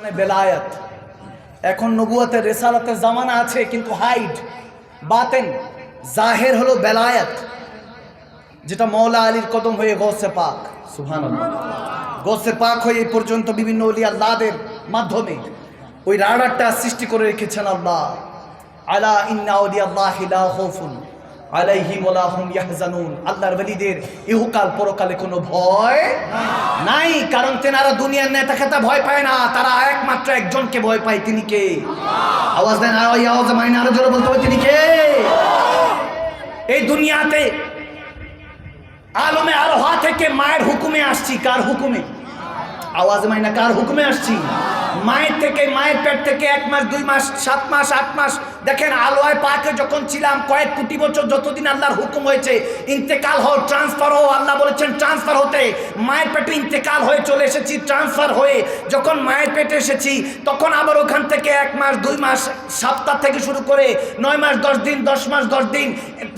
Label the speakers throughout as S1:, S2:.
S1: মানে বেলায়াত। এখন নবুয়াতের রেসালাতের জামানা আছে কিন্তু হাইড বাতেন জাহের হলো বেলায়াত যেটা মৌলা আলীর কদম হয়ে গসে পাক। সুহান গসে পাক হয়ে এই পর্যন্ত বিভিন্ন অলি আল্লাহদের মাধ্যমে ওই রাডারটা সৃষ্টি করে রেখেছেন আল্লাহ। আলা ইন্না অলি আল্লাহ কোনো ভয় নাই, কারণ ভয় পায় না, তারা একমাত্র একজনকে ভয় পায় আওয়াজ দেন আওয়াজ বলতে তিনি কে? এই দুনিয়াতে আলমে থেকে মায়ের হুকুমে আসছি, কার হুকুমে? আওয়াজ মাইনা, কার হুকুমে আসছি? মায়ের থেকে, মায়ের পেট থেকে এক মাস, দুই মাস, সাত মাস, আট মাস দেখেন আলোয় পাকে যখন ছিলাম, কয়েক কোটি বছর যতদিন আল্লাহর হুকুম হয়েছে, ইন্তেকাল হও ট্রান্সফার হও আল্লাহ বলেছেন ট্রান্সফার হতে। মায়ের পেটে ইন্তেকাল হয়ে চলে এসেছি ট্রান্সফার হয়ে যখন মায়ের পেটে এসেছি, তখন আবার ওখান থেকে এক মাস, দুই মাস, সপ্তাহ থেকে শুরু করে নয় মাস, দশ দিন, দশ মাস, দশ দিন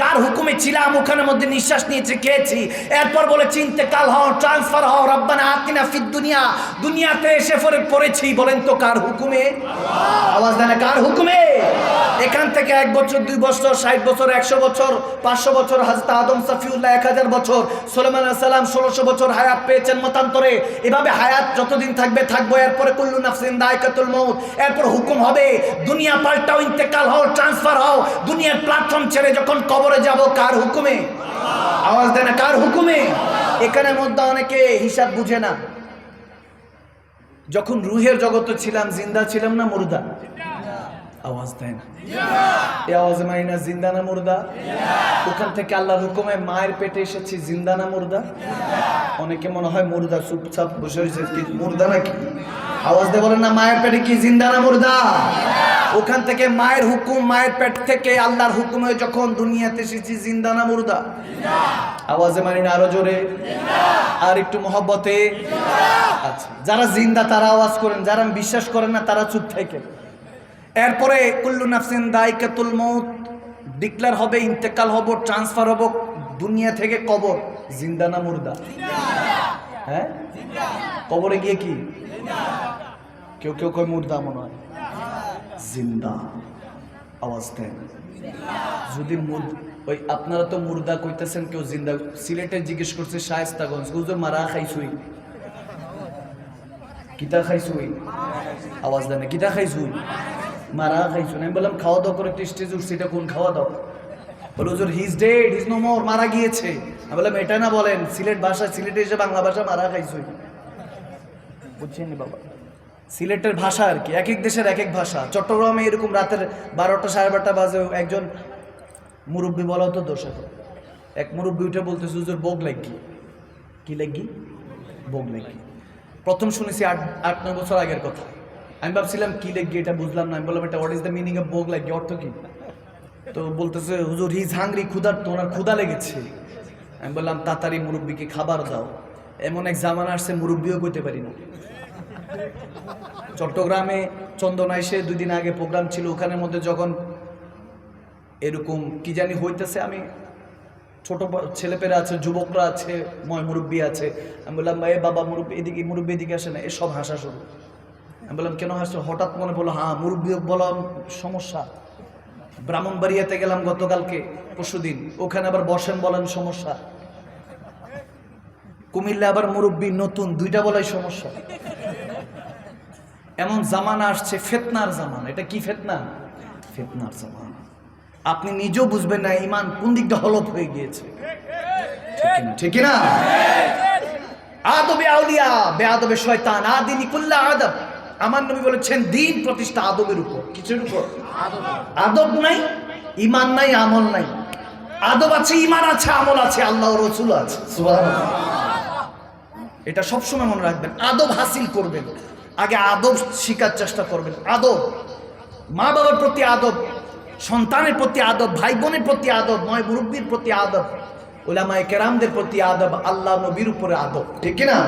S1: তার হুকুমে ছিলাম, ওখানের মধ্যে নিঃশ্বাস নিয়েছি, খেয়েছি। এরপর বলেছি, ইন্তেকাল হও ট্রান্সফার হও, রব্বানা আতিনা ফিদ দুনিয়া। দুনিয়াতে এসে পরে পড়েছি, বলেন তো কার হুকুমে? আওয়াজ দেন, কার হুকুমে? এখান থেকে এক বছর, দুই বছর, ষাট বছর, একশো বছর, পাঁচশো বছর হাজতা আদম সাফিউল্লাহ এক হাজার বছর সোলেমান সালাম ষোলোশো বছর হায়াত পেয়েছেন মতান্তরে। এভাবে হায়াত যতদিন থাকবে, থাকব। এরপরে কুল্লু নাফসিন দায়কাতুল মৌত এরপর হুকুম হবে, দুনিয়া পাল্টাও, ইন্তেকাল হও, ট্রান্সফার হও। দুনিয়ার প্ল্যাটফর্ম ছেড়ে যখন কবরে যাব, কার হুকুমে? আওয়াজ দেয় না, কার হুকুমে? এখানের মধ্যে অনেকে হিসাব বুঝে না। যখন রুহের জগতে ছিলাম, জিন্দা ছিলাম না মুর্দা? আওয়াজ দেয় না। এই আওয়াজ মানি না জিন্দা না মুর্দা ওখান থেকে আল্লাহর হুকুমে মায়ের পেটে এসেছি জিন্দা না মুর্দা অনেকে মনে হয় মুর্দা চুপচাপ বসে হয়েছে কি মুর্দা নাকি? আওয়াজ দিয়ে বলেন না মায়ের পেটে কি জিন্দা না মুর্দা ওখান থেকে মায়ের হুকুম মায়ের পেট থেকে আল্লাহর হুকুমে যখন দুনিয়াতে এসেছি জিন্দা না মুর্দা আওয়াজে মানি না আরও জোরে। আর একটু মহব্বতে। আচ্ছা যারা জিন্দা তারা আওয়াজ করেন যারা বিশ্বাস করেন না তারা চুপ থেকে এরপরে কুল্লু নাফসিন দায়িকাতুল মৌত ডিক্লার হবে ইন্তেকাল হব ট্রান্সফার হব দুনিয়া থেকে কবর জিন্দা না মুর্দা? হ্যাঁ? কবরে গিয়ে কি? কেউ কেউ কয় মুর্দা মনে হয়। জিন্দা। আওয়াজ দেন। যদি মুর- ওই আপনারা তো মুর্দা কইতেছেন কেউ জিন্দা সিলেটে জিজ্ঞেস করছে শায়স্তাগঞ্জ হুজুর মারা খাইছুই? কিতা খাইছুই? আওয়াজ দেন কিতা খাইছুই? মারা খাইছুই আমি বললাম, খাওয়া দাওয়া করে, একটা স্টেজ উঠছি, এটা কোন খাওয়া দাওয়া? বলে, হুজুর he's dead he's no more মারা গিয়েছে। আমি বললাম, এটা না বলেন, সিলেট ভাষা, সিলেটে এসে বাংলা ভাষা মারা খাইছুই। বুঝছেন বাবা? সিলেটের ভাষা আর কি, এক এক দেশের এক এক ভাষা। চট্টগ্রামে এরকম রাতের বারোটা সাড়ে বারোটা বাজে, একজন মুরব্বী বলা হতো দোষ এখন। এক মুরব্বী উঠে বলতেছে, হুজুর বোগ লাগি কি লাগি বোগ লাগি প্রথম শুনেছি আট আট, নয় বছর আগের কথা। আমি ভাবছিলাম, কি লাগি এটা বুঝলাম না। আমি বললাম, এটা what is the meaning of বোগ লাগি অর্থ কি তো বলতেছে, হুজুর হিজ হাংরি ক্ষুধার তো ওনার ক্ষুধা লেগেছে। আমি বললাম, তাড়াতাড়ি মুরব্বীকে খাবার দাও। এমন এক জামানা আসছে, মুরব্বীও করতে পারি না। চট্টগ্রামে চন্দনা এসে দুই দিন আগে প্রোগ্রাম ছিল, ওখানের মধ্যে যখন এরকম কি জানি হইতেছে, আমি ছোট ছেলেপেরা আছে, যুবকরা আছে ময় মুরব্বী আছে। আমি বললাম, এ বাবা মুরব্বী, এদিকে মুরব্বী এদিকে আসে না এসব হাসা শুরু আমি বললাম, কেন হাসছো? হঠাৎ মনে পড়ল হ্যাঁ মুরব্বী বললাম সমস্যা। ব্রাহ্মণবাড়িয়াতে গেলাম গতকালকে, পরশুদিন। ওখানে আবার বসেন বলেন সমস্যা। কুমিল্লা আবার মুরব্বী নতুন, দুইটা বলাই সমস্যা। এমন জামানা আসছে, ফেতনার জামান। এটা কি ফেতনা? ফেতনার জামান। আপনি নিজেও বুঝবেন না, ইমান কোন দিকটা হলপ হয়ে গিয়েছে। ঠিক না আদবে আউলিয়া, বেআদবে শয়তান। আদিনী কুল্লা আদব। আমার নবী বলেছেন দিন প্রতিষ্ঠা আদবের উপর। কিছুর উপর? আদব। নাই ইমান নাই আমল নাই। আদব আছে ইমান আছে আমল আছে আল্লাহ রসুল আছে। এটা সবসময় মনে রাখবেন আদব হাসিল করবেন। আগে আদব শিকার চেষ্টা করবেন। আদব। মা বাবার প্রতি আদব সন্তানের প্রতি আদব ভাই বোনের প্রতি আদব নয় মুরব্বীর প্রতি আদব ওলামায় কেরামদের প্রতি আদব আল্লাহ নবীর উপরে আদব। ঠিক না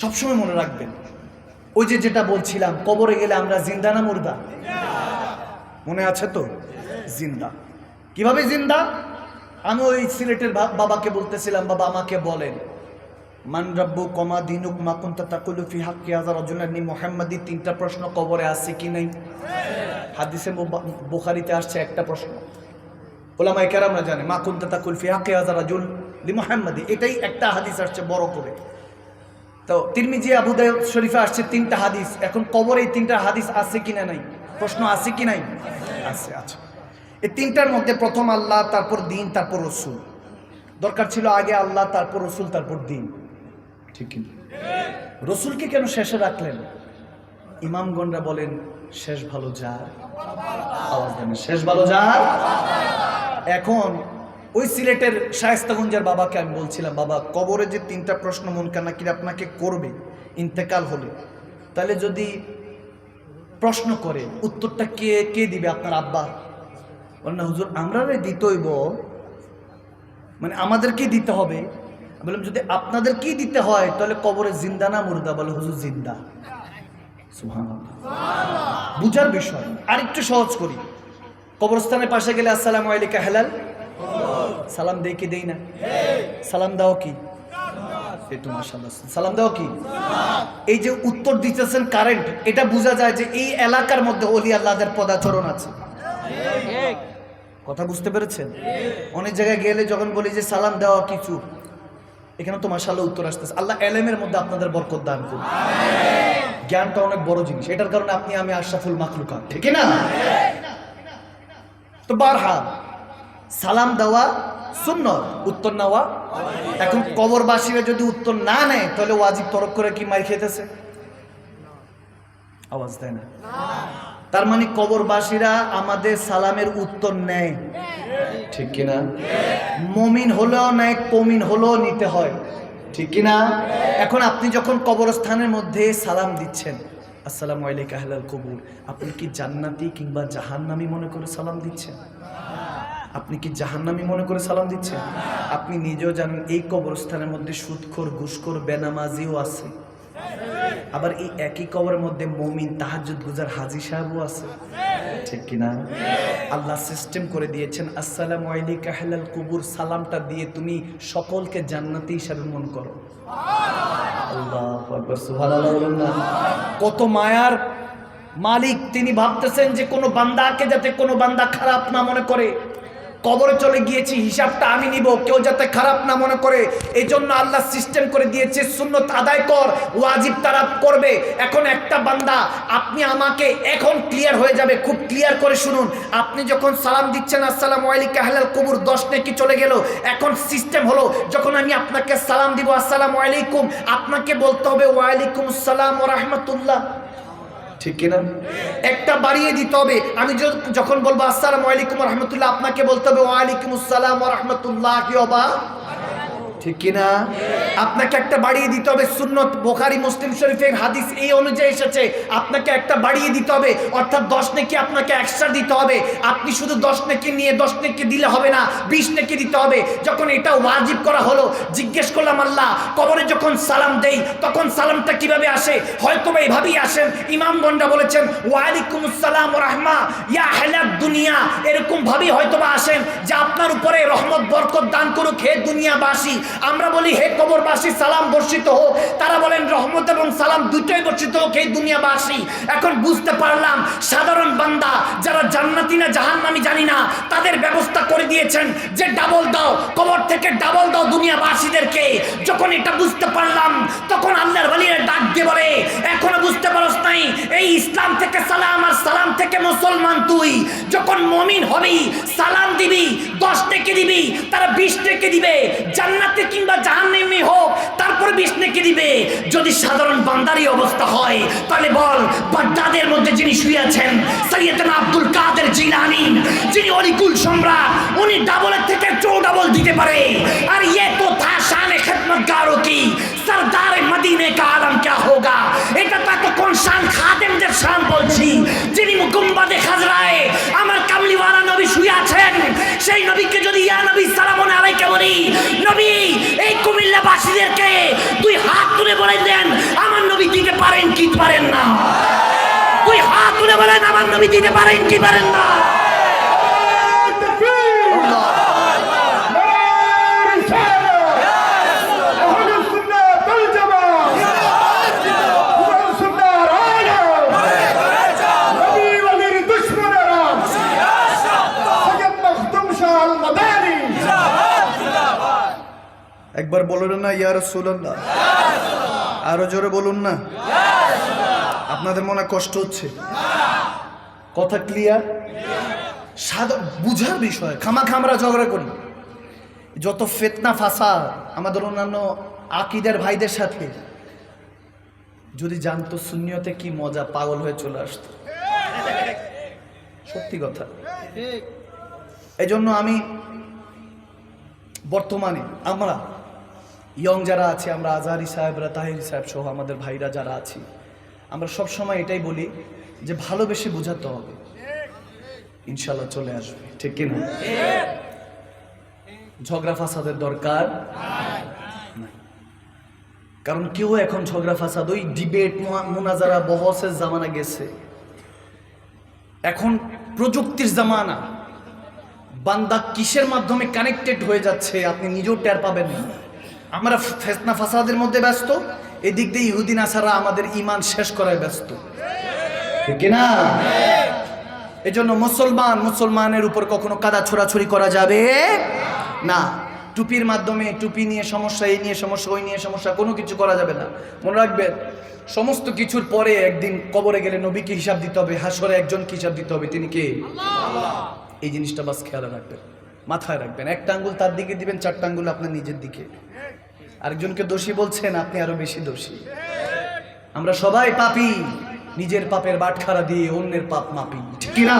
S1: সবসময় মনে রাখবেন। ওই যে যেটা বলছিলাম, কবরে গেলে আমরা জিন্দা না মুর্দা? মনে আছে তো? জিন্দা। কীভাবে জিন্দা? আমি ওই সিলেটের বাবাকে বলতেছিলাম, বাবা আমাকে বলেন, মান রব্বু কমা দিনুক মাকুন্তা তাকুলু ফি হাক্কি হাজার রজুলানি মোহাম্মদি? তিনটা প্রশ্ন কবরে আছে কি নাই? হাদিসে বুখারিতে আসছে একটা প্রশ্ন। ওলামাই কেরামরা জানে, মা কুন্তা তাকুল ফি হাক্কি হাজার রাজুল লি মোহাম্মদি? এটাই একটা হাদিস আসছে বড় করে। তো তিরমিজি আবু দাউদ শরীফে আসছে তিনটা হাদিস। এখন কবরে এই তিনটা হাদিস আছে কিনা নাই? প্রশ্ন আছে কি নাই? আছে আচ্ছা এই তিনটার মধ্যে প্রথম আল্লাহ, তারপর দিন, তারপর রসুল। দরকার ছিল আগে আল্লাহ, তারপর রসুল, তারপর দিন। ঠিক রসুলকে কেন শেষে রাখলেন? ইমামগণরা বলেন, শেষ ভালো যার। আওয়াজ দেন, শেষ ভালো যার? এখন ওই সিলেটের শায়স্তাগঞ্জের বাবাকে আমি বলছিলাম, বাবা, কবরে যে তিনটা প্রশ্ন মন কান্নাকির আপনাকে করবে, ইন্তেকাল হলে। তাহলে যদি প্রশ্ন করে, উত্তরটা কে কে দিবে আপনার আব্বা? বলেন না, হুজুর আমরা দিতইব। মানে আমাদেরকেই দিতে হবে। বললাম, যদি আপনাদেরকেই দিতে হয়, তাহলে কবরে জিন্দা না মুর্দা? বলে, হুজুর, জিন্দা। বুঝার বিষয়, আরেকটু সহজ করি। কবরস্থানের পাশে গেলে, আসসালামু আলাইকা হেলাল। সালাম দেই কি দেই না? সালাম দাও কি? সালাম দাও কি? এই যে উত্তর দিতেছেন কারেন্ট এটা বোঝা যায় যে এই এলাকার মধ্যে অলি আল্লাহদের পদাচরণ আছে। কথা বুঝতে পেরেছেন? অনেক জায়গায় গেলে যখন বলি যে সালাম দেওয়া কিছু এখানে তো মাশাআল্লাহ উত্তর আসতেছে। আল্লাহ এলেমের মধ্যে আপনাদের বরকত দান করুন। জ্ঞানটা অনেক বড় জিনিস। এটার কারণে আপনি আমি আশরাফুল মাখলুকা ঠিক না? তো বারহাল সালাম দেওয়া শূন্য উত্তর নেওয়া। এখন কবরবাসীরা যদি উত্তর না নেয়, তাহলে ওয়াজিব তরক করে কি মাই খেতেছে? আওয়াজ দেয় না। তার মানে কবরবাসীরা আমাদের সালামের উত্তর নেয়। ঠিক কিনা মমিন হলেও নেয়, কমিন হলেও নিতে হয়। ঠিক কিনা এখন আপনি যখন কবরস্থানের মধ্যে সালাম দিচ্ছেন, আসসালামু আলাইকা আহলাল কবুর, আপনি কি জান্নাতি কিংবা জাহান্নামি মনে করে সালাম দিচ্ছেন? আপনি কি জাহান্নামি মনে করে সালাম দিচ্ছেন? আপনি নিজেও জানেন এই কবরস্থানের মধ্যে সুদখোর ঘুষখোর, বেনামাজিও আছে। আবার এই একই কবরের মধ্যে মমিন তাহাজুদ গুজার হাজি সাহেবও আছে। ঠিক কিনা? আল্লাহ সিস্টেম করে দিয়েছেন, আসসালামু আলাইকা আহলাল কুবুর, সালামটা দিয়ে তুমি সকলকে জান্নাতি হিসাবে মন করো। কত মায়ার মালিক, তিনি ভাবতেছেন যে কোনো বান্দাকে যাতে কোনো বান্দা খারাপ না মনে করে। কবরে চলে গিয়েছি, হিসাবটা আমি নিব। কেউ যাতে খারাপ না মনে করে এই জন্য আল্লাহ সিস্টেম করে দিয়েছে, সুন্নত আদায় কর, ওয়াজিব তারা করবে। এখন একটা বান্দা, আপনি আমাকে এখন ক্লিয়ার হয়ে যাবে, খুব ক্লিয়ার করে শুনুন। আপনি যখন সালাম দিচ্ছেন, আসসালাম আলাইকা আহলাল কবুর দশ নেকি চলে গেল। এখন সিস্টেম হলো, যখন আমি আপনাকে সালাম দিব, আসসালাম আলাইকুম আপনাকে বলতে হবে, ওয়ালাইকুম আসসালাম ওয়া রাহমাতুল্লাহ। ঠিক কিনা? একটা বাড়িয়ে দিতে হবে। আমি যখন বলব, আসসালাম আলাইকুম রহমতুল্লাহ আপনাকে বলতে হবে, ওয়ালাইকুম আসসালাম রহমতুল্লাহ কি অবা ঠিক কিনা? আপনাকে একটা বাড়িয়ে দিতে হবে সুন্নত বোখারি, মুসলিম শরীফের হাদিস এই অনুযায়ী এসেছে। আপনাকে একটা বাড়িয়ে দিতে হবে, অর্থাৎ দশ নেকি আপনাকে এক্সট্রা দিতে হবে। আপনি শুধু দশ নেকি নিয়ে দশ নেকি দিলে হবে না, বিশ নেকি দিতে হবে। যখন এটা ওয়াজিব করা হলো, জিজ্ঞেস করলাম, আল্লাহ, কবরে যখন সালাম দেই, তখন সালামটা কীভাবে আসে? হয়তো বা এইভাবেই আসেন। ইমাম গন্ডা বলেছেন ওয়ালাইকুম আসসালাম রাহমা ইয়া হেলাক দুনিয়া। এরকম ভাবেই হয়তো বা আসেন যে আপনার উপরে রহমত, বরকত দান করুক, হে দুনিয়াবাসী। আমরা বলি, হে কবরবাসী সালাম বর্ষিত হোক, তারা বলেন রহমত এবং সালাম দুটোই বর্ষিত হোক হে দুনিয়াবাসী। এখন বুঝতে পারলাম, সাধারণ বান্দা যারা জান্নাতি না জাহান্নামি জানি না, তাদের ব্যবস্থা করে দিয়েছেন যে ডাবল দাও, কবর থেকে ডাবল দাও দুনিয়াবাসীদেরকে। যখন এটা বুঝতে পারলাম, তখন আল্লাহর ওয়ালিরা ডাক দিয়ে বলে, এখনও বুঝতে পারস নাই, এই ইসলাম থেকে সালাম আর সালাম থেকে মুসলমান তুই। যখন মমিন হবি, সালাম দিবি, দশ টেকে দিবি, তারা বিশ টেকে দিবে। জান্নাতে কিংবা জাহান্নামে হোক, তারপরে বিষ নেকি দিবে। যদি সাধারণ বান্দারই অবস্থা হয়, তাহলে বল বাড্ডাদের মধ্যে যিনি শুয়েছেন আছেন আব্দুল কাদের জিলানি, যিনি অলিকুল সম্রাট, উনি ডাবলের থেকে টু ডাবল দিতে পারে। আর ইয়ে তো থা শানে খেদমতগারও কি? সরদার মদিনে কা আলম কে হোগা? এটা তা তো কোন শান খাদেমদের শান বলছি, যিনি মুকুম্বাদে খাজরায় সেই নবীকে যদি ইয়া নবী সালাম আলাইকে বলি, নবী, এই কুমিল্লাবাসীদেরকে তুই হাত তুলে বলে দেন, আমার নবী দিতে পারেন কি পারেন না। তুই হাত তুলে বলেন, আমার নবী দিতে পারেন কি পারেন না। একবার বললেন না ইয়া রসুল্লাহ আরও জোরে বলুন না। আপনাদের মনে কষ্ট হচ্ছে? কথা ক্লিয়ার সাদা বুঝার বিষয় খামা খামরা ঝগড়া করি। যত ফেতনা ফাঁসা আমাদের অন্যান্য আকিদের ভাইদের সাথে যদি জানতো শূন্যতে কি মজা পাগল হয়ে চলে আসতো। সত্যি কথা। এই জন্য আমি বর্তমানে আমরা ইয়ং যারা আছে, আমরা আজহারি সাহেবরা তাহিরি সাহেব সহ আমাদের ভাইরা যারা আছি, আমরা সব সময় এটাই বলি যে ভালোবেসে বোঝাতে হবে। ইনশাল্লাহ চলে আসবে, ঠিক কিনা? ঝগড়া ফাসাদের দরকার কারণ কেউ এখন ঝগড়া ফাসাদ, ওই ডিবেট মোনাজারা, বহসের জামানা গেছে। এখন প্রযুক্তির জামানা, বান্দা কিসের মাধ্যমে কানেক্টেড হয়ে যাচ্ছে, আপনি নিজেও টের পাবেন না। আমরা ফেসনা ফাসাদের মধ্যে ব্যস্ত, এদিক দিয়ে ইহুদিন, আসারা আমাদের ইমান শেষ করায় ব্যস্ত। ঠিক না এই জন্য মুসলমান, মুসলমানের উপর কখনো কাদা ছোড়াছড়ি করা যাবে? না। টুপির মাধ্যমে, টুপি নিয়ে সমস্যা, এই নিয়ে সমস্যা, ওই নিয়ে সমস্যা, কোনো কিছু করা যাবে না। মনে রাখবেন সমস্ত কিছুর পরে একদিন কবরে গেলে নবীকে হিসাব দিতে হবে, হাসরে একজনকে হিসাব দিতে হবে। তিনি কে? এই জিনিসটা বাস খেয়াল রাখবেন, মাথায় রাখবেন। একটা আঙ্গুল তার দিকে দিবেন, চারটা আঙ্গুল আপনার নিজের দিকে। আরেকজনকে দোষী বলছেন, আপনি আরও বেশি দোষী। আমরা সবাই পাপি, নিজের পাপের বাটখারা দিয়ে অন্যের পাপ মাপি, ঠিক না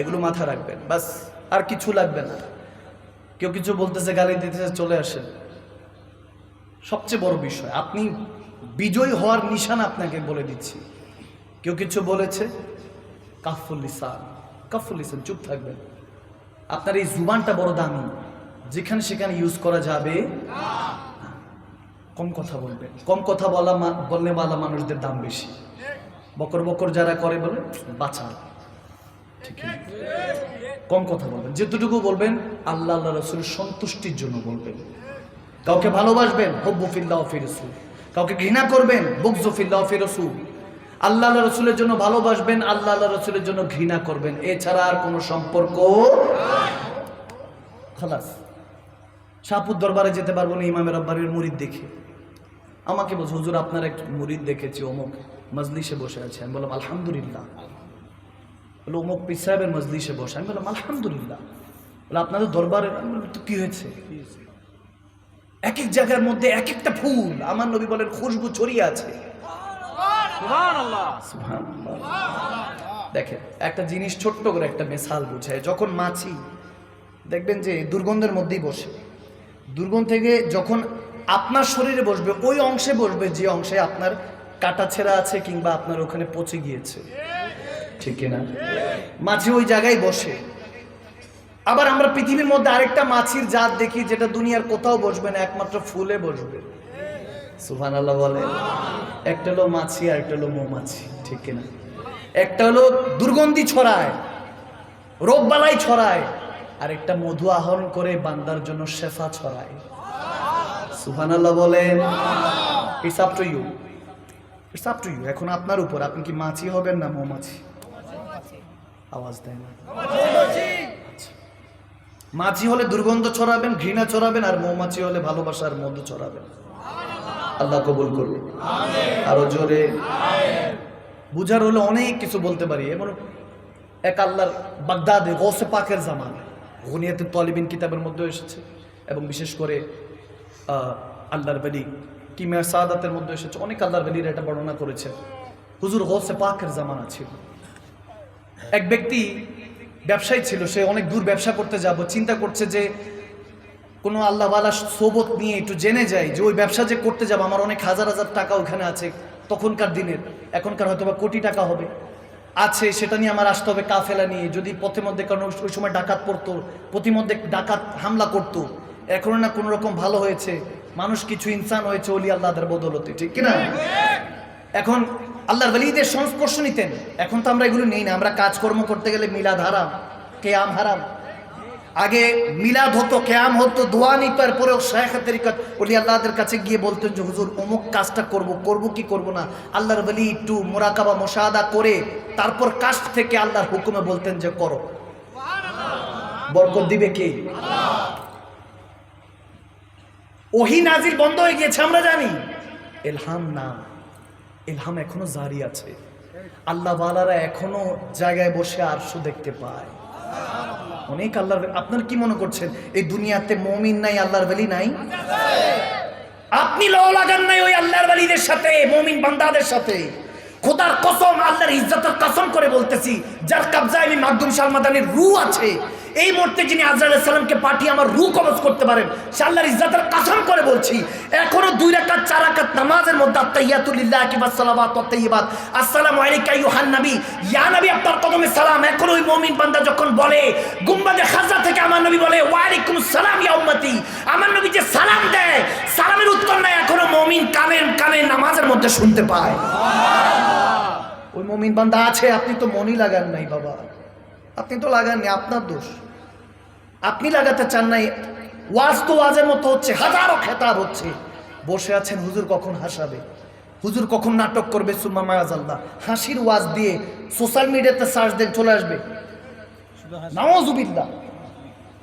S1: এগুলো মাথা রাখবেন, বাস, আর কিছু লাগবে না। কেউ কিছু বলতেছে, গালি দিতেছে, চলে আসেন। সবচেয়ে বড় বিষয়, আপনি বিজয় হওয়ার নিশান আপনাকে বলে দিচ্ছি। কেউ কিছু বলেছে? কাফুল লিসান কাফুল লিসান, চুপ থাকবেন। আপনার এই জুবানটা বড় দামি। যেখানে সেখানে ইউজ করা যাবে। কম কথা বলবেন কম কথা বলা বললে বালা মানুষদের দাম বেশি। বকর বকর যারা করে বলে বাঁচা ঠিক কম কথা বলবেন। যেতটুকু বলবেন, আল্লাহ আল্লাহ রসুলের সন্তুষ্টির জন্য বলবেন। কাউকে ভালোবাসবেন হব্বুফিল্লাহ ফিরসুল কাউকে ঘৃণা করবেন বুকজফিল্লাহ ফিরসুল আল্লাহ আল্লাহ রসুলের জন্য ভালোবাসবেন, আল্লাহ আল্লাহ রসুলের জন্য ঘৃণা করবেন। এছাড়া আর কোনো সম্পর্ক খালাস। শাহপুর দরবারে যেতে পারব না ইমামের রব্বারের মুরিদ দেখে। আমাকে বলছে হুজুর আপনার এক মুরিদ দেখেছি অমুক মজলিসে বসে আছে। আমি বললাম আলহামদুলিল্লাহ। বলে অমুক পীর সাহেবের মজলিসে বসে। আমি বললাম আলহামদুলিল্লাহ। বলে আপনাদের দরবারে কি হয়েছে? এক এক জায়গার মধ্যে এক একটা ফুল। আমার নবী বলেন খুশবু ছড়িয়ে আছে। দেখেন একটা জিনিস ছোট্ট করে একটা মেসাল বুঝায়। যখন মাছি দেখবেন যে দুর্গন্ধের মধ্যেই বসে। দুর্গন্ধ থেকে যখন আপনার শরীরে বসবে, ওই অংশে বসবে যে অংশে আপনার কাটা ছেঁড়া আছে কিংবা আপনার ওখানে পচে গিয়েছে। ঠিক না মাছি ওই জায়গায় বসে। আবার আমরা পৃথিবীর মধ্যে আরেকটা মাছির জাত দেখি যেটা দুনিয়ার কোথাও বসবে না, একমাত্র ফুলে বসবে। সুহান আল্লাহ বলে। একটা হলো মাছি আর একটা হলো মৌমাছি। ঠিক কিনা? একটা হলো দুর্গন্ধি ছড়ায়, রোগবালাই ছড়ায়। আর একটা মধু আহরণ করে বান্দার জন্য শেফা ছড়ায়। সুহান আল্লাহ বলেন it's up to you it's up to you এখন আপনার উপর আপনি কি মাছি হবেন না মৌমাছি? আওয়াজ দেয় না মাছি হলে দুর্গন্ধ ছড়াবেন ঘৃণা ছড়াবেন আর মৌমাছি হলে ভালোবাসার মধু ছড়াবেন। আল্লাহ কবুল করবে আরও জোরে। বুঝার হলে অনেক কিছু বলতে পারি। এমন এক আল্লাহর বাগদাদে গৌসে পাকের জামান গনিয়াতে তলিবিন কিতাবের মধ্যে এসেছে। এবং বিশেষ করে আল্লাহর বেলি কিমিয়া সাদাতের মধ্যে এসেছে। অনেক আল্লাহর বেলির এটা বর্ণনা করেছে হুজুর গৌসে পাকের জামানা ছিল। এক ব্যক্তি ব্যবসায়ী ছিল, সে অনেক দূর ব্যবসা করতে যাব, চিন্তা করছে যে কোনো আল্লাহওয়ালা সোবত নিয়ে একটু জেনে যায় যে ওই ব্যবসা যে করতে যাব, আমার অনেক হাজার হাজার টাকা ওখানে আছে তখনকার দিনের। এখনকার হয়তো বা কোটি টাকা হবে। আছে, সেটা নিয়ে আমার আসতে হবে কাফেলা নিয়ে। যদি পথে মধ্যে কারণ ওই- সময় ডাকাত পড়তো প্রতিমধ্যে ডাকাত হামলা করতো, এখন না কোনো রকম ভালো হয়েছে। মানুষ কিছু ইনসান হয়েছে অলি আল্লাহদের বদলতে, ঠিক কিনা? এখন আল্লাহর বলিদের সংস্পর্শ নিতেন। এখন তো আমরা এগুলো নেই না, আমরা কাজকর্ম করতে গেলে মিলাদ হারাম আম হারাম। আগে মিলাদ হতো, কেয়াম হতো, দোয়া নিত পরেও শেখ তরিকত অলি আল্লাহদের কাছে গিয়ে বলতেন যে, হুজুর, অমুক কাজটা করব করব কি করব না? আল্লাহর বলি একটু মোরাকাবা, মোশাহাদা করে তারপর কাজ থেকে আল্লাহর হুকুমে বলতেন যে, করো। বরকত দিবে কে? ওহি নাজির বন্ধ হয়ে গিয়েছে, আমরা জানি। এলহাম না, এলহাম এখনও জারি আছে। আল্লাহ বালারা এখনও জায়গায় বসে আরশো দেখতে পায়। অনেক আল্লাহর আপনার কি মনে করছেন? এই দুনিয়াতে মমিন নাই, আল্লাহর বেলি নাই? আপনি লাগান নাই ওই আল্লাহর বালিদের সাথে, মমিন বান্দাদের সাথে। খোদার কসম, আল্লাহর ইজ্জতের কসম করে বলতেছি, যার কবজায় আমি মাকদুম সালমাদানের রু আছে এই মুহূর্তে যিনি আজরাল সালামকে পাঠিয়ে আমার রু কবজ করতে পারেন, সে আল্লাহর ইজ্জতের কসম করে বলছি, এখনও দুই রাকাত, চার রাকাত নামাজের মধ্যে কিবা সালাওয়াত ওয়া তাইয়্যিবাত আসসালামু আলাইকা ইউহান নবী। ইয়া নবী, আপনার কদমে সালাম। এখন ওই মমিন বান্দা যখন বলে, গুম্বাদে খাজা থেকে আমার নবী বলে ওয়া আলাইকুম সালাম ইয়া আমার নবী যে সালাম দেয়, সালামের উত্তর নাই, এখনও মমিন কানের কানে নামাজের মধ্যে শুনতে পায়। ওই মমিন বান্দা আছে, আপনি তো মনই লাগান নাই বাবা। আপনি তো লাগাননি আপনার দোষ। আপনি লাগাতে চান নাই ওয়াজ তো ওয়াজের মতো হচ্ছে হাজারো খেতাব হচ্ছে। বসে আছেন হুজুর কখন হাসাবে? হুজুর কখন নাটক করবে সুম্মা মায়াজাল্লাহ হাসির ওয়াজ দিয়ে সোশ্যাল মিডিয়াতে সার্চ দেন চলে আসবে। নওয়াজুবিল্লাহ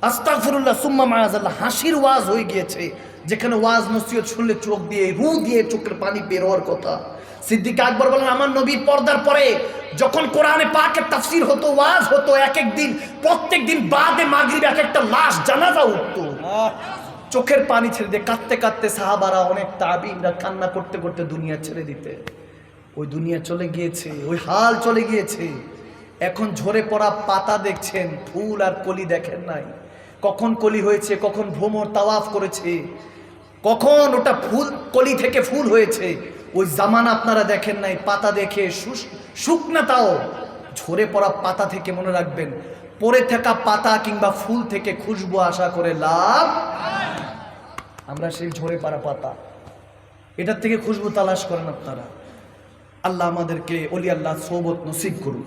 S1: আস্তাগফিরুল্লাহ সুম্মা মায়াজ আল্লাহ হাসির ওয়াজ হয়ে গিয়েছে। যেখানে ওয়াজ নসিহত শুনলে চোখ দিয়ে রু দিয়ে চোখের পানি বের হওয়ার কথা। সিদ্দিক আকবর বলেন, আমার নবী পর্দার পরে যখন কোরআনে পাকের তাফসির হতো, ওয়াজ হতো এক এক দিন, প্রত্যেক দিন বাদে মাগরিব এক একটা লাশ জানাজা উঠতো। চোখের পানি ছেড়ে দিয়ে কাঁদতে কাঁদতে সাহাবারা অনেক তাবিনরা কান্না করতে করতে দুনিয়া ছেড়ে দিতে। ওই দুনিয়া চলে গিয়েছে, ওই হাল চলে গিয়েছে। এখন ঝরে পড়া পাতা দেখছেন, ফুল আর কলি দেখেন নাই। কখন কলি হয়েছে, কখন ভ্রমর তাওয়াফ করেছে। কখন ওটা ফুল কলি থেকে ফুল হয়েছে? ওই জামানা আপনারা দেখেন নাই, পাতা দেখে শুষ- শুকনা তাও। ঝরে পড়া পাতা থেকে মনে রাখবেন। পড়ে থাকা পাতা কিংবা ফুল থেকে খুশবু আশা করে লাভ আমরা সেই ঝরে পড়া পাতা। এটার থেকে খুশবু তালাশ করেন আপনারা। আল্লাহ আমাদেরকে অলি আল্লাহ সৌবত নসিব করুন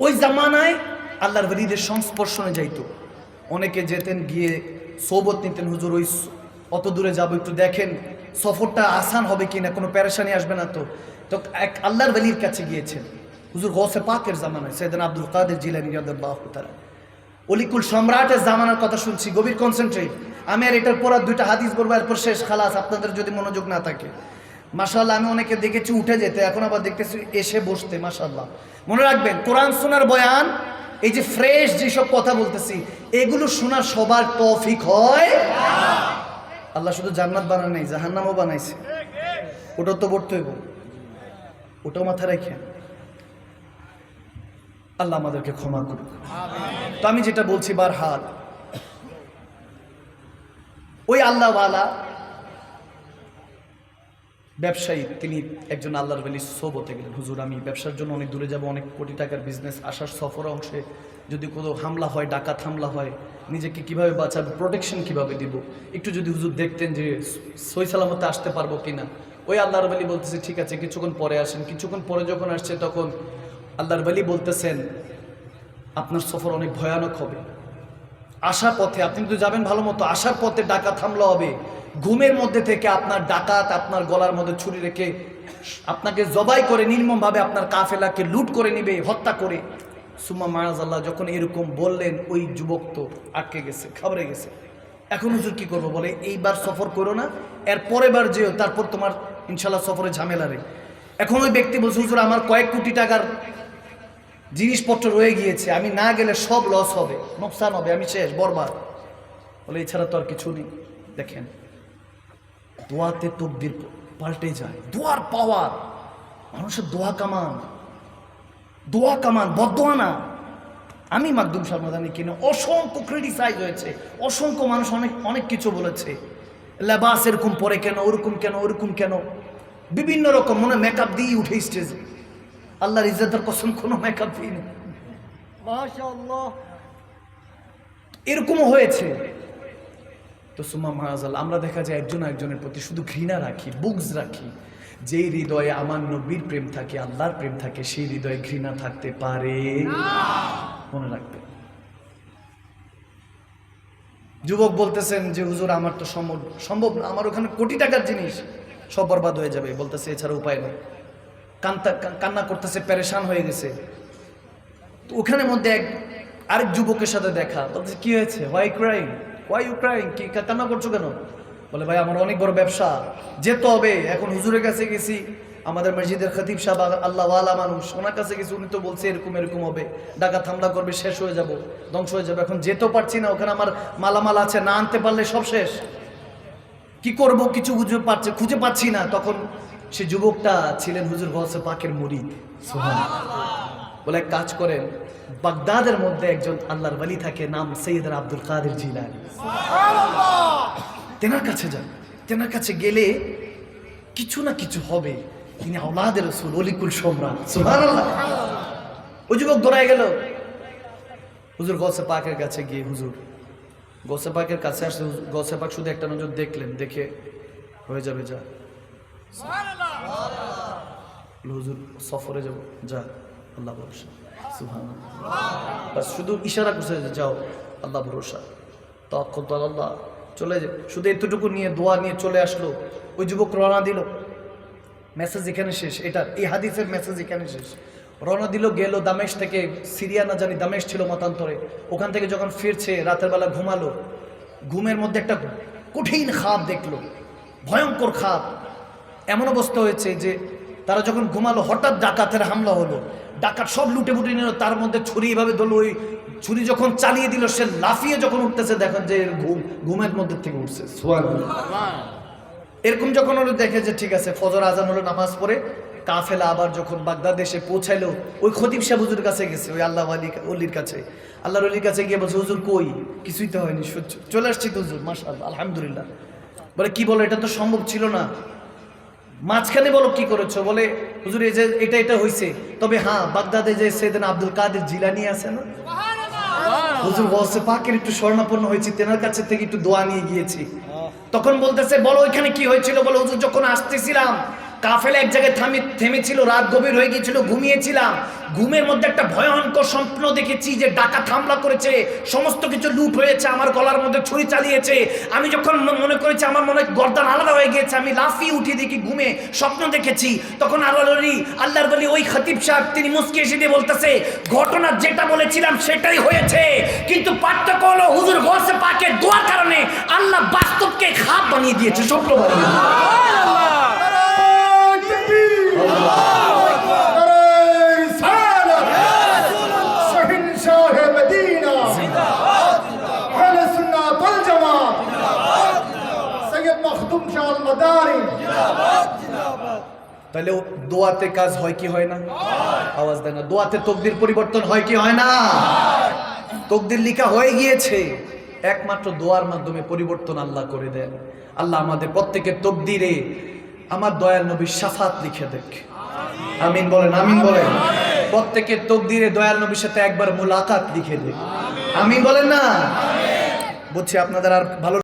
S1: ওই জামানায় আল্লাহর বলিদের সংস্পর্শনে যাইতো। অনেকে যেতেন গিয়ে সৌবত নিতেন, হুজুর, ওই অত দূরে যাব, একটু দেখেন, সফরটা আসান হবে কিনা, কোনো প্যারেশানি আসবে না তো। তো এক আল্লাহর বলির কাছে গিয়েছেন। হুজুর গৌসে পাকের জামানায়, সৈয়দান আব্দুল কাদের জিলানি তাআলা। অলিকুল সম্রাটের জামানার কথা শুনছি, গভীর কনসেন্ট্রেট আমি আর এটার পর দুইটা হাদিস বলব, এরপর শেষ, খালাস, আপনাদের যদি মনোযোগ না থাকে। মাশাল্লাহ আমি অনেকে দেখেছি উঠে যেতে, এখন আবার দেখতেছি এসে বসতে মাশাল্লাহ মনে রাখবেন, কোরআন সোনার বয়ান এই যে ফ্রেশ যেসব কথা বলতেছি, এগুলো শোনা সবার তৌফিক হয়। আল্লাহ শুধু জান্নাত বানায় নাই, জাহান্নামও বানাইছে। ওটাও তো পড়তে হইব। ওটাও মাথায় রেখে। আল্লাহ আমাদেরকে ক্ষমা করুক। তো আমি যেটা বলছি বার হাত ওই আল্লাহওয়ালা ব্যবসায়ী, তিনি একজন আল্লাহর বলি সোবতে গেলেন। হুজুর, আমি ব্যবসার জন্য অনেক দূরে যাব, অনেক কোটি টাকার বিজনেস আসার সফর অংশে যদি কোনো হামলা হয়, ডাকাত হামলা হয়, নিজেকে কীভাবে বাঁচাবো প্রোটেকশন কীভাবে দিব? একটু যদি হুজুর দেখতেন যে সই সালামতে আসতে পারব কিনা। ওই আল্লাহর বলি বলতেছে, ঠিক আছে, কিছুক্ষণ পরে আসেন। কিছুক্ষণ পরে যখন আসছে, তখন আল্লাহর বলি বলতেছেন, আপনার সফর অনেক ভয়ানক হবে। আসার পথে, আপনি তো যাবেন ভালো মতো আসার পথে ডাকাত হামলা হবে। ঘুমের মধ্যে থেকে আপনার ডাকাত আপনার গলার মধ্যে ছুরি রেখে আপনাকে জবাই করে, নির্মমভাবে আপনার কাফেলাকে লুট করে নিবে, হত্যা করে। সুম্মা মায়াজাল্লাহ যখন এরকম বললেন, ওই যুবক তো আটকে গেছে খাবড়ে গেছে। এখন হুজুর কী করব বলে, এইবার সফর করো না, এর পরের বার যেও, তারপর তোমার ইনশাল্লাহ সফরে ঝামেলা রে। এখন ওই ব্যক্তি বলছে, হুজুর, আমার কয়েক কোটি টাকার জিনিসপত্র রয়ে গিয়েছে, আমি না গেলে সব লস হবে, নোকসান হবে, আমি শেষ, বরবাদ। বলে, এছাড়া তো আর কিছু নেই। দেখেন দোয়াতে তকদির পাল্টে যায়। দোয়ার পাওয়ার। মানুষের দোয়া কামান। দোয়া কামান বদোয়া না আমি মাকদুম সালমাদানি কিনে অসংখ্য ক্রিটিসাইজ হয়েছে। অসংখ্য মানুষ অনেক অনেক কিছু বলেছে। লেবাস এরকম পরে কেন, ওরকম কেন ওরকম কেন? বিভিন্ন রকম, মনে মেকআপ দিয়ে উঠে স্টেজে আল্লাহর ইজ্জতের কসম কোনো মেকআপ দিইনি।
S2: মাশাআল্লাহ।
S1: এরকমও হয়েছে। তো সুমা মহাজাল আমরা দেখা যায় একজন একজনের প্রতি শুধু ঘৃণা রাখি বুকস রাখি। যেই হৃদয়ে আমার নবীর প্রেম থাকে আল্লাহর প্রেম থাকে সেই হৃদয়ে ঘৃণা থাকতে পারে। মনে রাখবেন যুবক বলতেছেন যে হুজুর আমার তো সম্ভব সম্ভব না আমার ওখানে কোটি টাকার জিনিস সব বরবাদ হয়ে যাবে। বলতেছে এছাড়া উপায় নেই। কান্তা কান্না করতেছে প্যারেশান হয়ে গেছে। তো ওখানে মধ্যে এক আরেক যুবকের সাথে দেখা। বলতেছে কি হয়েছে? Why crime why you crying কি কান্না করছ কেন? বলে, ভাই, আমার অনেক বড় ব্যবসা। যেতে হবে। এখন হুজুরের কাছে গেছি। আমাদের মসজিদের খতিব সাহেব আল্লাহ ওয়ালা মানুষ। ওনার কাছে গেছি, উনি তো বলছে এরকম এরকম হবে। ডাকাত হামলা করবে, শেষ হয়ে যাব, ধ্বংস হয়ে যাবে। এখন যেতেও পারছি না। ওখানে আমার মালামাল আছে, না আনতে পারলে সব শেষ। কি করব? কিছু খুঁজে পাচ্ছে খুঁজে পাচ্ছি না। তখন সে যুবকটা ছিলেন হুজুর গলসে পাকের মুরিদ। বলে এক কাজ করেন বাগদাদের মধ্যে একজন আল্লাহর ওয়ালি থাকে নাম সৈয়দ আব্দুল কাদের জিলানি। তেনার কাছে যান। তেনার কাছে গেলে কিছু না কিছু হবে। তিনি আওলাদের রসুল অলিকুল সম্রাট সুবহানাল্লাহ! ওই যুবক দৌড়ায় গেল। হুজুর গলসে পাকের কাছে গিয়ে হুজুর গলসে পাকের কাছে আসলে গলসে পাক শুধু একটা নজর দেখলেন দেখে হয়ে যাবে যা। হুজুর সফরে যাব যা। আল্লাহ ভরসা। বাস, শুধু ইশারা করছে যাও, আল্লাহ ভরসা। তখন তো আল্লাহ চলে যে শুধু এতটুকু নিয়ে, দোয়া নিয়ে চলে আসলো। ওই যুবক রওনা দিল। মেসেজ এখানে শেষ। এটা, এই হাদিসের মেসেজ এখানে শেষ। রওনা দিল, গেল দামেশ থেকে। সিরিয়া না জানি, দামেশ ছিল মতান্তরে। ওখান থেকে যখন ফিরছে, রাতের বেলা ঘুমালো। ঘুমের মধ্যে একটা কঠিন খাপ দেখল। ভয়ঙ্কর খাপ। এমন অবস্থা হয়েছে যে, তারা যখন ঘুমালো, হঠাৎ ডাকাতের হামলা হলো। ডাকাত সব লুটে ফুটে নিল তার মধ্যে ছুরি এভাবে ধরলো ওই ছুরি যখন চালিয়ে দিল, সে লাফিয়ে যখন উঠতেছে, দেখেন যে ঘুম, ঘুমের মধ্যে থেকে উঠছে। এরকম যখন হলো, দেখে যে ঠিক আছে, ফজর, আজান হলো, নামাজ পড়ে, কাফেলা আবার যখন বাগদাদেশে পৌঁছাইলো, ওই খতিব সাহেব হুজুর কাছে গেছে, ওই আল্লাহ আলী অলির কাছে। আল্লাহর অলির কাছে গিয়ে বলছে, হুজুর কই? কিছুই তো হয়নি সহ্য চলে আসছি তো হুজুর, মাশাআল্লাহ, আলহামদুলিল্লাহ। বলে, কি বলো, এটা তো সম্ভব ছিল না। মাঝখানে বলো কি করেছ? বলে হুজুর এই যে এটা এটা হয়েছে তবে হ্যাঁ বাগদাদে যে সেদিন আব্দুল কাদের জিলানি আছে না? হুজুর বলছে পাকের একটু স্বর্ণাপন্ন হয়েছে তেনার কাছে থেকে একটু দোয়া নিয়ে গিয়েছি। তখন বলতেছে বলো ওইখানে কি হয়েছিল? বলো হুজুর যখন আসতেছিলাম কাফেলা এক জায়গায় থামি, থেমেছিল, রাত গভীর হয়ে গিয়েছিল, ঘুমিয়েছিলাম। ঘুমের মধ্যে একটা ভয়ঙ্কর স্বপ্ন দেখেছি যে ডাকাত হামলা করেছে, সমস্ত কিছু লুট হয়েছে, আমার গলার মধ্যে ছুরি চালিয়েছে। আমি যখন মনে করেছি আমার মনে গর্দান আলাদা হয়ে গিয়েছে, আমি লাফিয়ে উঠে দেখি ঘুমে স্বপ্ন দেখেছি। তখন আল্লাহর আল্লাহর বলি ওই খতিব সাহেব, তিনি মুসকি এসে দিয়ে বলতেছে, ঘটনা যেটা বলেছিলাম সেটাই হয়েছে। কিন্তু পার্থক্য হলো হুজুর গসে পাকে দোয়ার কারণে আল্লাহ বাস্তবকে খাপ বানিয়ে দিয়েছে স্বপ্ন বানিয়ে তাহলে দোয়াতে কাজ হয় কি হয় না? আওয়াজ দেয় না। দোয়াতে তকদির পরিবর্তন হয় কি হয় না? তকদির লিখা হয়ে গিয়েছে। একমাত্র দোয়ার মাধ্যমে পরিবর্তন আল্লাহ করে দেন। আল্লাহ আমাদের প্রত্যেকের তকদিরে আমার দয়াল নবীর সাফাত লিখে দেখ। আমিন বলেন আমিন বলেন। প্রত্যেকের তকদিরে দয়াল নবীর সাথে একবার মোলাকাত লিখে দেখ। আমিন বলেন না? বুঝছি আপনাদের আর ভালো